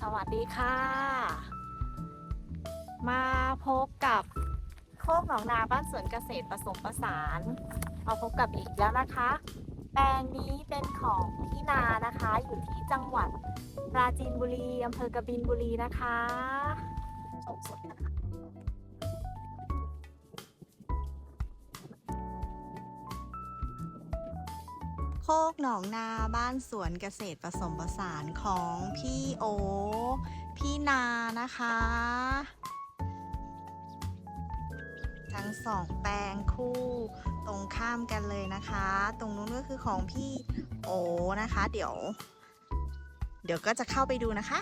สวัสดีค่ะ มาพบกับโคกหนองนาบ้านสวนเกษตรผสมผสานมาพบกับอีกแล้วนะคะ แปลงนี้เป็นของพี่นานะคะ อยู่ที่จังหวัดปราจีนบุรีอำเภอกบินบุรีนะคะชมสดกันค่ะ กหนองนาบ้านสวนเกษตรผสมผสานของพี่โอ พี่นานะคะ ทั้งสองแปลงคู่ตรงข้ามกันเลยนะคะ ตรงนู้นก็คือของพี่โอนะคะ เดี๋ยว เดี๋ยวก็จะเข้าไปดูนะคะ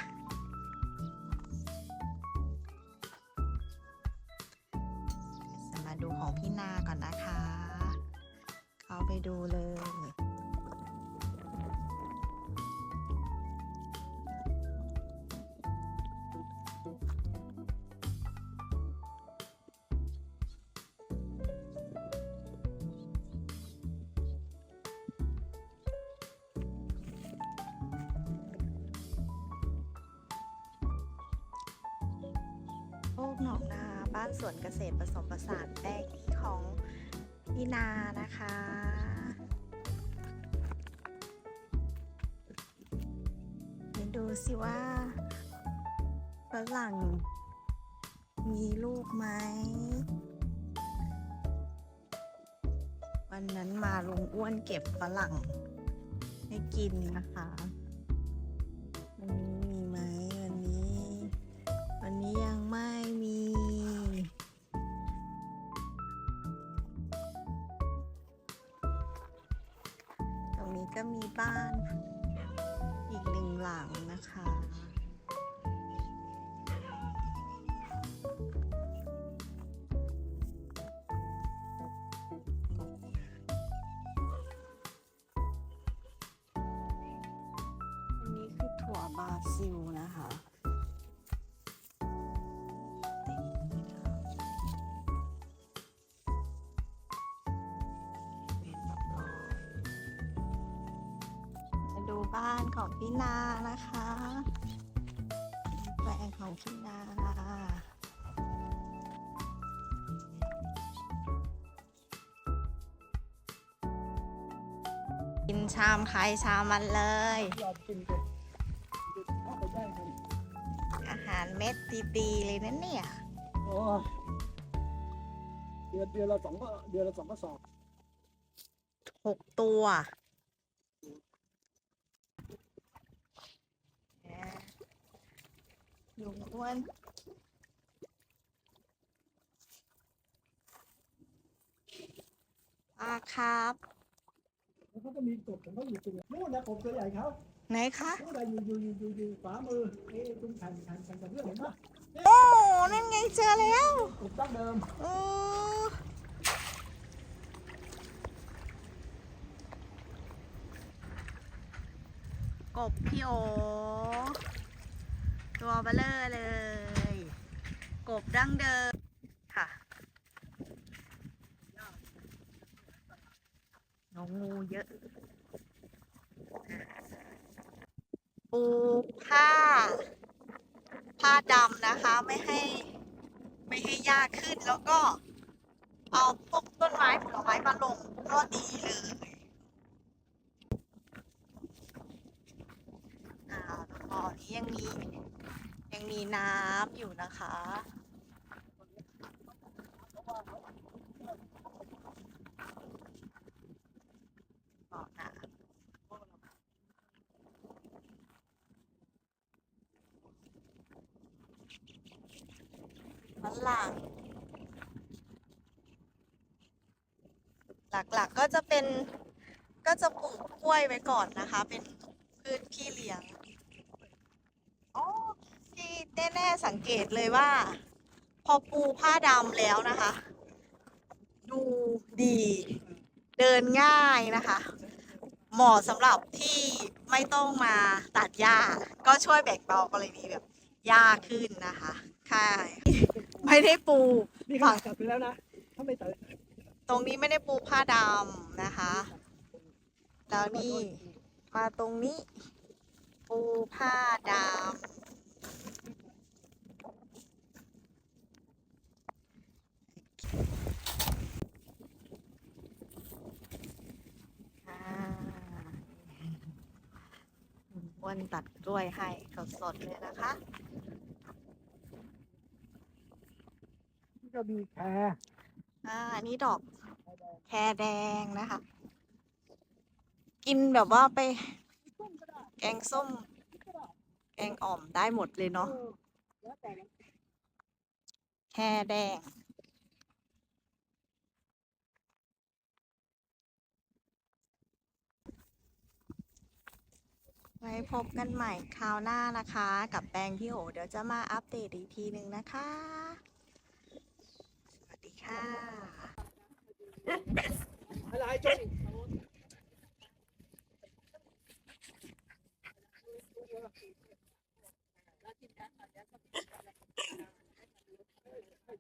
จะมาดูของพี่นาก่อนนะคะ เข้าไปดูเลย คกหนองนาบ้านสวนเกษตรผสมผสานแปลงนี้ของพี่นานะคะไปดูสิว่าฝรั่งมีลูกไหม วันนั้นมาลุงอ้วนเก็บฝรั่งให้กินนะคะ บ้านอีกหนึ่งหลังนะคะ อันนี้คือถั่วบาซิลนะคะ บ้านของพี่นานะคะแปลงของพี่นากินชามใครชามมันเลย อาหารเม็ดดีๆเลยนะเนี่ยโอ้ยเดือนเดือนละสองก็เดือนละสองก็สอบหกตัว ลุงอ้วนปลาครับ แล้วเขาก็มีกบของเขาอยู่ตรงนู้นนะกบตัวใหญ่เขาไหนคะนู้นนะอยู่อยู่อยู่อยู่อยู่ขวามือนี่ตรงแผ่นแผ่นแผ่นกับเรื่องเห็นปะโอ้นั่นไงเจอแล้วกบดั้งเดิมโอ้กบพี่โอ ตัวเบลเลอร์เลย กบดั้งเดิมค่ะน้องงูเยอะปูผ้า ผ้าดำนะคะ ไม่ให้ ไม่ให้ยากขึ้นแล้วก็ เอาพวกต้นไม้ผลไม้มาลงก็ดีเลยอ่าแล้วก็นี้ยังมี มีน้ำอยู่นะคะบ่อน้ำฝรั่งหลักๆก็จะเป็นก็จะปลูกกล้วยไว้ก่อนนะคะ เป็นพืชพี่เลี้ยง น่ๆสังเกตเลยว่า พอปูผ้าดำแล้วนะคะ ดูดี เดินง่ายนะคะ เหมาะสำหรับที่ไม่ต้องมาตัดหญ้า ก็ช่วยแบ่งเบากรณีแบบหญ้าขึ้นนะคะค่ะไม่ได้ปูนี่เขาตัดไปแล้วนะถ้าไม่ตัดตรงนี้ไม่ได้ปูผ้าดำนะคะ แล้วนี่มาตรงนี้ ปูผ้าดำ นตัดกล้วยให้สดๆเลยนะคะนี่ก็มีแคร์อ่าอันนี้ดอกแครแดงนะคะ กินแบบว่าไป แกงส้ม แกงอ่อมได้หมดเลยเนาะ แล้วแต่แครแดง ไว้พบกันใหม่คราวหน้านะคะ กับแปลงพี่โอเดี๋ยวจะมาอัปเดตอีกทีหนึ่งนะคะ สวัสดีค่ะอะไรจน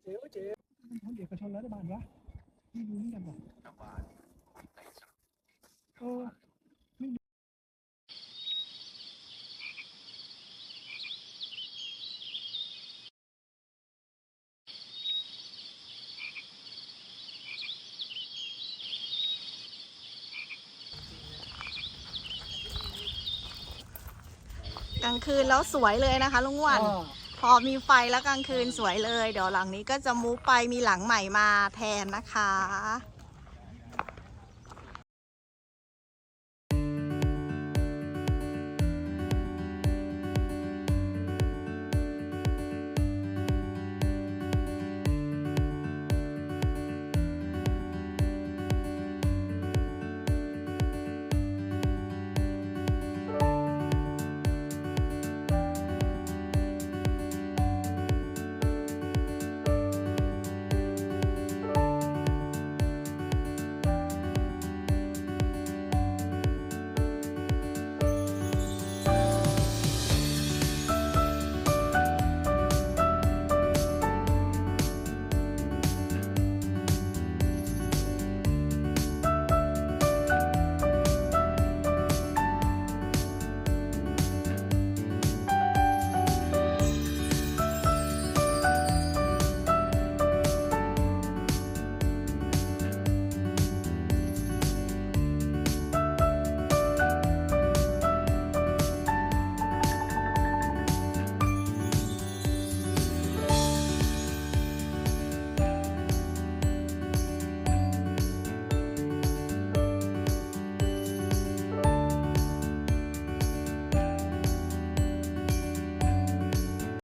เจ๋อเจ๋อมันของเอกชนแล้วได้บ้านวะไม่รู้นี่กันวะเออกลางคืนแล้วสวยเลยนะคะลุงอ้วันอ่าพอมีไฟแล้วกลางคืนสวยเลย เดี๋ยวหลังนี้ก็จะมูฟไปมีหลังใหม่มาแทนนะคะ